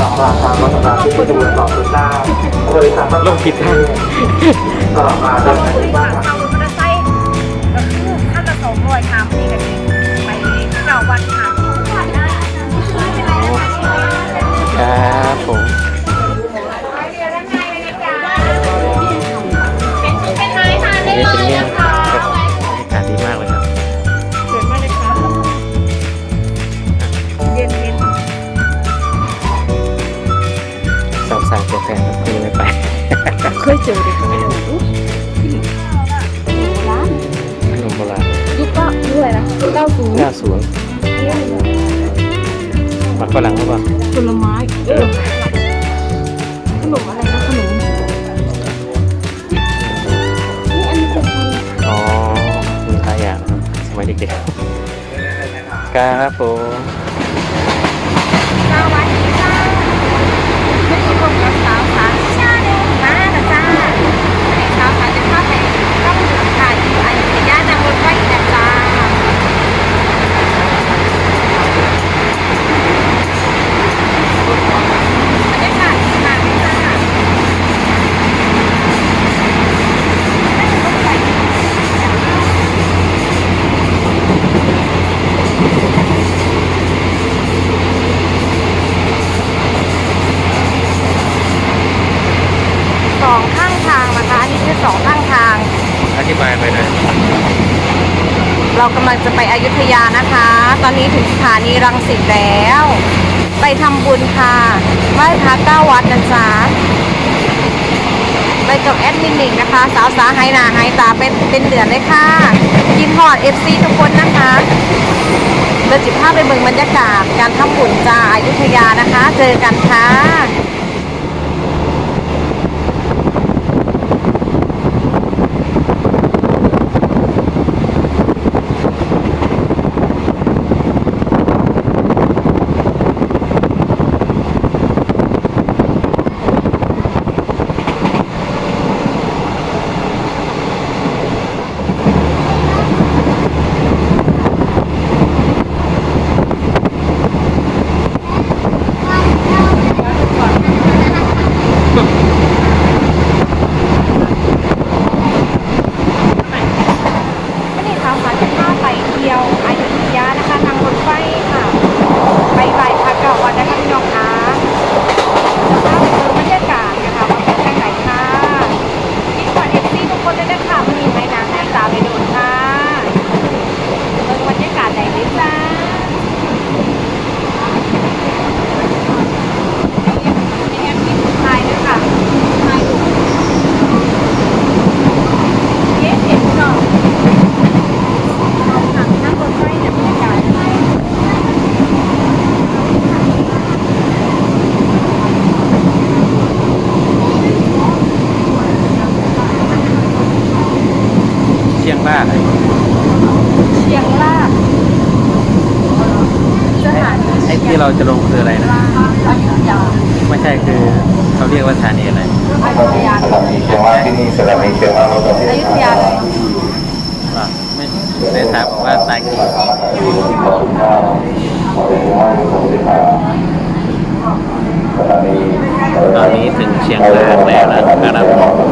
ราคารถสำหรับที่จะดูสองจุดหน้าบริษัทลงผิดทางตลอดมาเดินไปที่บ้านเอามอเตอร์ไซค์ก็คือท่านละสองร้อยค่ะนี่กันไปเก้าวันค่ะครับผม ส เรากำลังจะไปอยุธยานะคะ ตอนนี้ถึงสถานีรังสิตแล้ว ไปทำบุญค่ะไหว้พระเก้าวัดนะจ๊ะไปกับแอดมินหนิงนะคะ สาวสาไฮนาไฮตาเป็นเป็นเดือนเลยค่ะ กินหอดเอฟซีทุกคนนะคะเราจิบภาพไปเบิ่งบรรยากาศการทำบุญจ้าอยุธยานะคะ เจอกันค่ะ วันนี้สาวสาวจะพาไปเที่ยวอยุธยานะคะทางรถไฟค่ะ ไปไหว้พระเก่าวัดนะคะพี่น้องคะจะพาไปดูบรรยากาศนะคะว่าเป็นยังไงค่ะกินก่อนเอฟซีทุกคนเลยนะคะวันนี้ไม่นานให้ตามไปดูค่ะเบิ่งบรรยากาศไหนเลยจ้าถ่ายด้วยค่ะถ่ายดูเย้เห็นเนาะ ทางนั่งรถไฟเนี่ยบรรยากาศ เชียงรากอะไร เชียงรากสถานี ไอ้ที่ เราจะลงคืออะไรนะไม่ใช่คือเขาเรียกว่าสถานีอะไรอยุธยาสถานีเชียงรายที่นี่สถานีเชียงรายเราจะอยุธยาเลยไม่ได้ถามบอกว่าตายกี่ตอนนี้ถึงเชียงรากแล้วนะครับ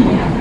Yeah.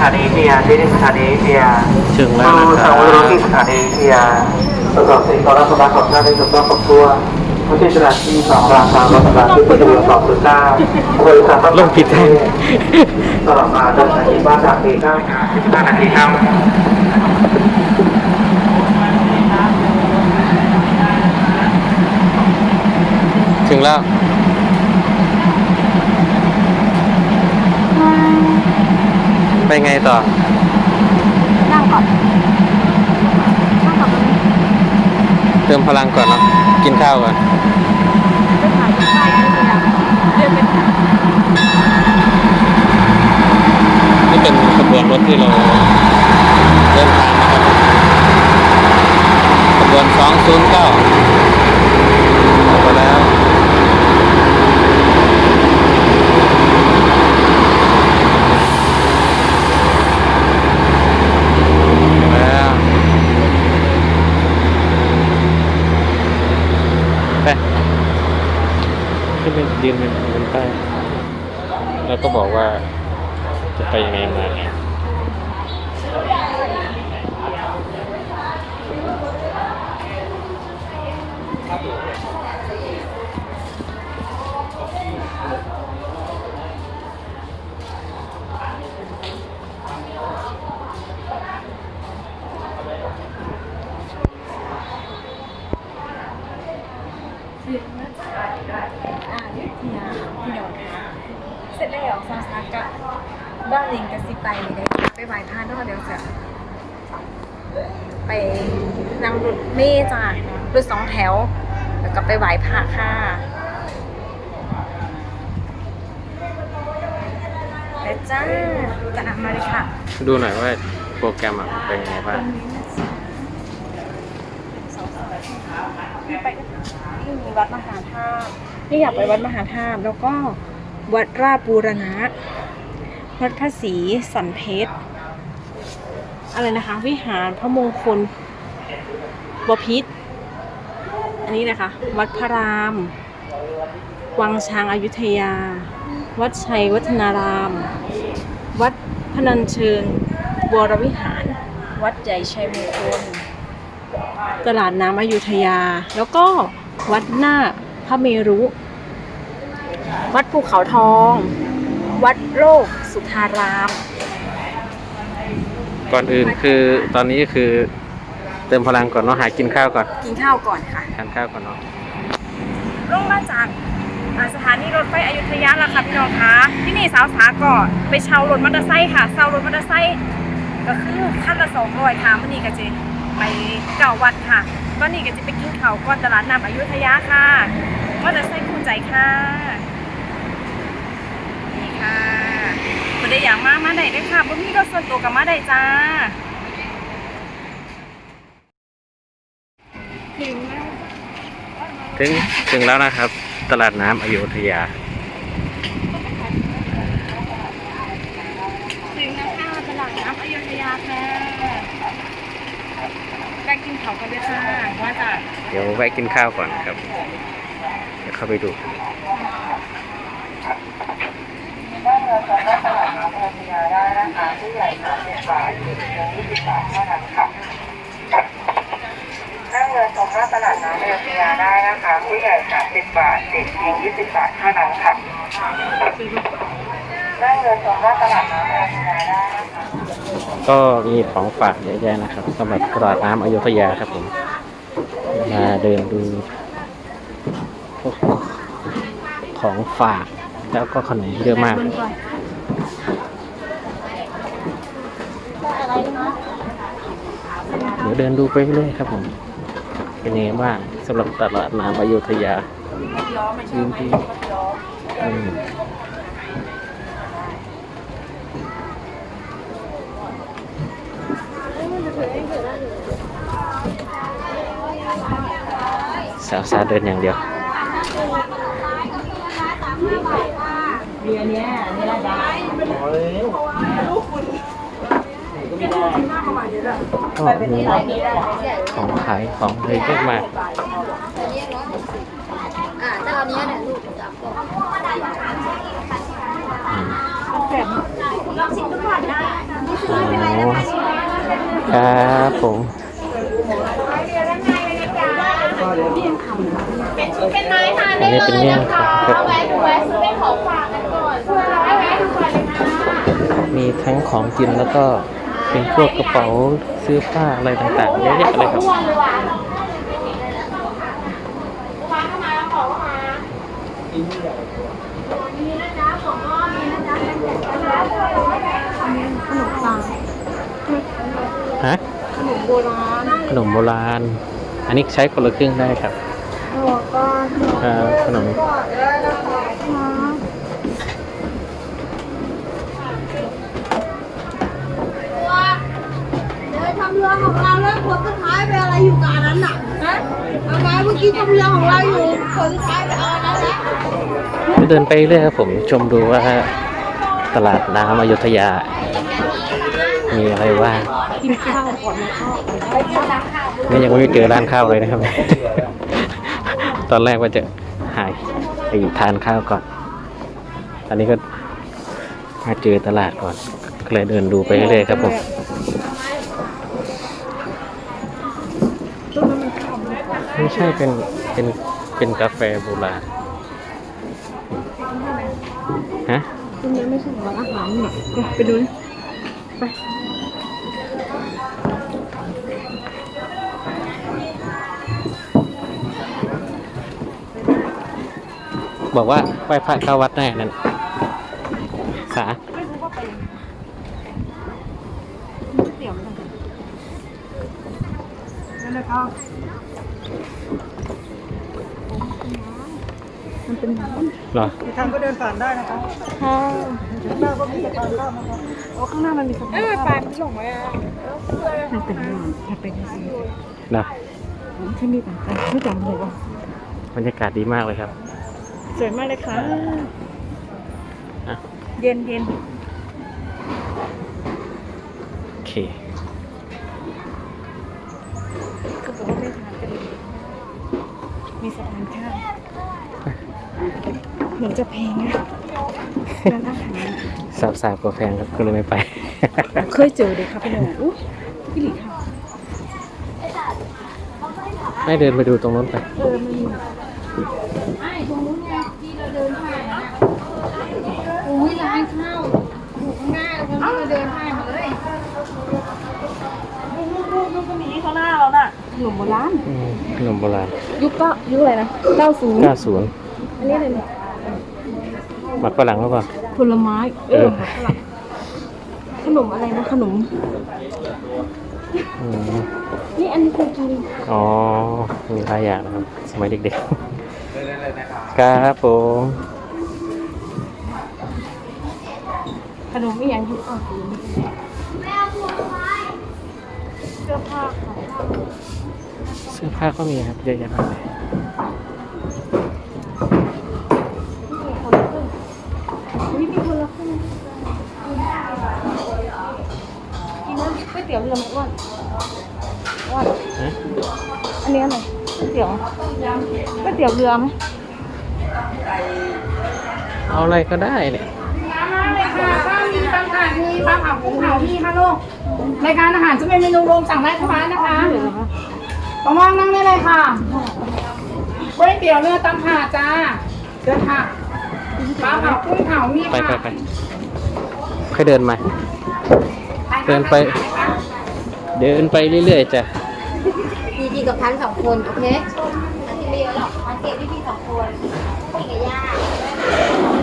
ถานีเทียที่นี่สถานีเทียถึงแล้วนะผู้คสารับวรที่สถานีเทียประกอบสิ่งของรับประทานของท่านได้ถูกต้องครบถ้วนไม่ใช่สถานที่สองราคารถสถานที่เป็นตัวสอบหรือเก้าบริษัทลงผิดแท่งตลอดมาเดินสถานีบ้านสามสี่เก้าสิบห้านาทีครับถึงแล้ว ไปไงต่อ นั่งก่อนนั่งก่อนตรงนี้เติมพลังก่อนเนาะกินข้าวก่อนไปถ่ายที่ป้ายนี่เลยเดินไปถ่ายนี่เป็นขบวนรถที่เราเดินทางนะครับขบวน209ออกไปแล้ว แล้วไป ขึ้นไปยืนเป็นบนป้ายแล้วก็บอกว่าจะไปยังไงมา จ้าจะนำมาเลยค่ะ ดูหน่อยว่าโปรแกรมอะเป็นยังไงบ้างนี่ไปนี่มีวัดมหาธาตุนี่อยากไปวัดมหาธาตุแล้วก็วัดราชบูรณะ วัดพระศรีสันเพชร อะไรนะคะ วิหารพระมงคลบพิษ อันนี้นะคะ วัดพระราม วังช้างอายุทยา วัดชัยวัฒนารามวัด พนัญเชิงวรวิหาร วัดใหญ่ชัยมงคล ตลาดน้ำอยุธยา แล้วก็วัดหน้าพระเมรุ วัดภูเขาทอง วัดโลกสุทาราม ก่อนอื่นคือตอนนี้คือเติมพลังก่อนเนาะหากินข้าวก่อน กินข้าวก่อนค่ะ ทานข้าวก่อนเนาะ ลงมาจากอ่า สถานีรถไฟอยุธยาแล้วค่ะพี่น้องคะที่นี่สาวสาก่อนไปเช่ารถมอเตอร์ไซค์ค่ะเช่ารถมอเตอร์ไซค์ก็คือขั้นละสองร้อยค่ะมื่อนี้ก็จะไปเก่าวัดค่ะก็นี่ก็จะไปกินข้าวก่อนตลาดน้ำอยุธยาค่ะว่าจะใส่คู่ใจค่ะนี่ค่ะคนได้อย่างมากมาได้ด้วยค่ะบ่มีรถส่วนตัวกับมาได้จ้าถึงแล้วถึงถึงแล้วนะครับ ตลาดน้ำอโยธยาถึงแล้วค่ะตลาดน้ำอยุธยาค่ะได้กินเขากันด้วยค่ะว่าจะเดี๋ยวแวะกินข้าวก่อนครับ เดี๋ยวเข้าไปดูนั่งเรือ ชมหน้าตลาดน้ำอยุธยาได้นะคะผู้ใหญ่ 30 บาท เด็กเพียง20 บาทเท่านั้นค่ะนั่งเรือชมหน้าตลาดน้ำอยุธยาได้นะคะก็มีของฝากเยอะแยะนะครับสำหรับตลาดน้ำอโยธยาครับผม มาเดินดูพวกของฝากแล้วก็ขนมเยอะมากเดี๋ยวเดินดูไปเรื่อยครับผม เป็นยังไงบ้างสำหรับตลาดน้ำอโยธยาพื้นที่อืมสาวสาเดินอย่างเดียวก็มีของขายของเลยเยอะมา กอ่าแต่อันเนี้ยเนี่ยลูกจับก่อนอืมลองชิมดูก่อนได้โอ้ครับผมเป็นไม้ทานอัได้นนี้เลเป็นยเมี่ยงนะครัคะบแวะดูแวะซื้อเป็นของฝากกันก่อนเพื่อเราให้แวะดูก่อนเลยค่ะมีทั้งของกินแล้วก็ เป็นพวกกระเป๋าเสื้อผ้าอะไรต่างๆเยอะแยะเลยครับทุกวันเลยว่ะวางเข้ามาแล้วของเข้ามามีนะจ๊ะของอ้อมมีนะจ๊ะเป็นแบบขนมปังฮะขนมโบราณขนมโบราณ อันนี้ใช้คนละครึ่งได้ครับหัวก้อนอ่าขนม เดินทำเรือของเราแล้วผลสุดท้ายไปอะไรอยู่กับอันนั้นน่ะฮะทำไมเมื่อกี้ทำเรือของเราอยู่ผลสุดท้ายไปเอาอันนั้นแล้วเดินไปเรื่อยครับผมชมดูว่าตลาดน้ำอยุธยา มีอะไรว่างกินข้าวก่อนนะข้าวนี่ยังไม่เจอร้านข้าวเลยนะครับ ตอนแรกว่าจะหายไปทานข้าวก่อน อันนี้ก็มาเจอตลาดก่อนก็เลยเดินดูไปเรื่อยๆครับผม ไม่ใช่เป็นเป็นเป็นกาแฟโบราณฮะตรงนี้ไม่ใช่ร้านอาหารเนี่ยไปดูนะไปบอกว่าไหว้พระเข้าวัดแน่นั่นสาเตี๋ยวมันนั่นเลยค่ะมั เป็นน้ำเหรอทางก็เดินผ่านได้นะครับค่ะหน้าก็มีสะพานข้ามนะครับโอ้ข้างหน้ามันมีสะพานเออปานหลงไหมอะมันเป็นน้ำมันเป็นสีเหรอที่มีต่างๆไม่จำเลยว่าบรรยากาศดีมากเลยครับ สวยมากเลยค่ะอะเย็นเย็นโอเคก็บอกว่าไม่ทานกันเลยมีสะพานข้าม เหมือนจะแพงนะร้านอาหารสาบสาบกว่าแพงครับก็เลยไม่ไป เคยเจอเด็กครับพี่น้องอู้พี่หลีค่ะไม่เดินไปดูตรงนู้นไปเออมันมีไอ้ตรงนู้นไงที่เราเดินผ่านน่ะอุ้ยร้านข้าวอยู่ข้างหน้าเราที่เราเดินผ่านมาเลยข้างหน้าเราน่ะขนมโบราณอืมขนมโบราณยุคก็ยุคอะไรนะเก้าศูนย์90 อันนี้อะไรเนี่ยหมักฝรั่งหรือเปล่าผลไม้ เออฝรั่งขนมอะไรนะขนม อืมนี่อันนี้เคยกินอ๋อ มีหลายอย่างนะครับ สมัยเด็กเดินเลยนะครับครับผม ขนมไม่ยังอยู่อะเสื้อผ้าค่ะเสื้อผ้าก็มีครับ เยอะแยะมากเลย กินน้ำก๋วยเตี๋ยวเรือไหมอ้วนอ้วนฮะอันนี้อะไรก๋วยเตี๋ยวก๋วยเตี๋ยวเรือไหมเอาอะไรก็ได้เนี่ยมาเลยค่ะข้าวมีบางค่ะมีปลาเผากุ้งเผามีค่ะลูกรายการอาหารจะเป็นเมนูรวมสั่งได้ทุกร้านนะคะประมองนั่งได้เลยค่ะก๋วยเตี๋ยวเรือตำถาดจ้าเชิญค่ะปลาเผากุ้งเผามีไปค่ะไปไปค่อยเดินมา เดินไป เดินไปเรื่อยๆจ้ะดีดีกับพันสองคนโอเคที่ไม่เยอะหรอกพันเก็บพี่พี่สองคนไม่ยาก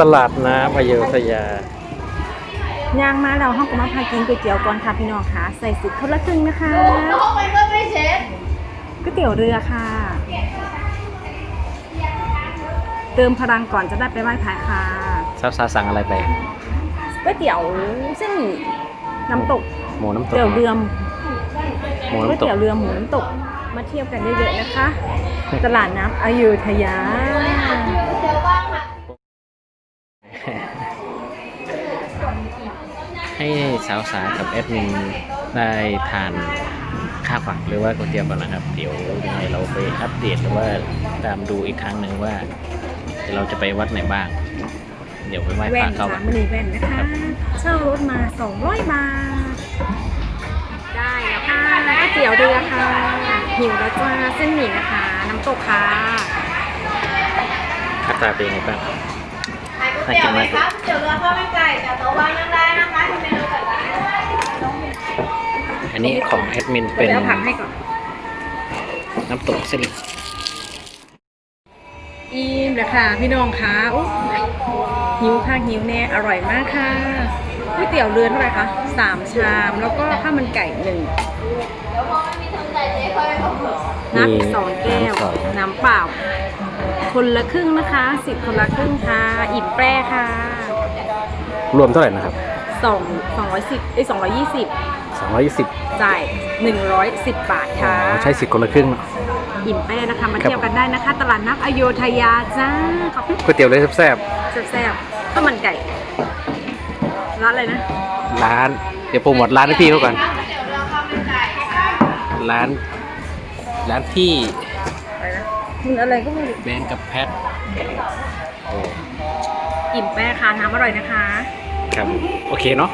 ตลาดน้ำอโยธยา ย่างมาเราห้องก็มาพากินก๋วยเตี๋ยวก่อนค่ะพี่น้องค่ะ ใส่สิทธิ์คนละครึ่งนะคะก๋วยเตี๋ยวเรือค่ะ เติมพลังก่อนจะได้ไปไหว้พระค่ะสาวสาสั่งอะไรไปก๋วยเตี๋ยวเส้นหมี่น้ำตกหมูน้ำตกเตี๋ยวเรือมหมูก๋วยน้ำตกเตี๋ยวเรือหมูน้ำตกมาเที่ยวกันเยอะๆนะคะ ตลาดน้ำอยุธยา ให้สาวสากับแอดมินได้ทานข้าวฝักหรือว่าก๋วยเตี๋ยวก่อนนะครับ เดี๋ยวยังไงเราไปอัปเดตหรือว่าตามดูอีกครั้งหนึ่งว่าเราจะไปวัดไหนบ้าง เดี๋ยวไปไหว้พแว่ระนเข้าค่ะกันมณีแว่นนะคะเช่ารถมา 200 บาท ได้แล้วค่ะก๋วยเตี๋ยวเรือค่ะหิวแล้วจ้าเส้นหมี่นะคะ น้ำตกค่ะหน้าตาเป็นยังไงบ้าง ก๋วยเตี๋ยวไหมครับเตี๋ยวเรือข้าวมันไก่แต่โต๊ะวางยังได้นะคะที่เมนูก่อนได้อันนี้ของแอดมินเป็นเดี๋ยวผักให้ก่อนน้ำตกเส้นอิ่มแล้วค่ะ พี่น้องค่ะอุ๊ยหิวค่ะหิวแน่อร่อยมากค่ะก๋วยเตี๋ยวเรือเท่าไหร่คะสามชามแล้วก็ข้าวมันไก่หนึ่งน้ำอีกสองแก้ว น้ำเปล่า คนละครึ่งนะคะสิบคนละครึ่งค่ะอิ่ม แปรค่ะรวมเท่าไหร่นะครับสองสองร้อยสิบเอ้ยสองร้อยยี่สิบ220จ่ายหนึ่งร้อยสิบบาทอ๋อค่ะใช้สิทธิ์คนละครึ่งเนอะอิ่มแป้นะคะมาครับ เที่ยวกันได้นะคะ ตลาดนัดอโยธยาจ้าขอบคุณก๋วยเตี๋ยวเลยแซ่บแซ่บๆข้าวมันไก่ร้านอะไรนะ ๆร้าน เดี๋ยวโปรโมทร้านให้พี่เขาก่อนร้าน ร้านพี่อะไรนะมันอะไรก็ไม่รู้แบนกับแพทโอ้ อิ่มแป้ค่ะน้ำอร่อยนะคะ ครับโอเคเนาะ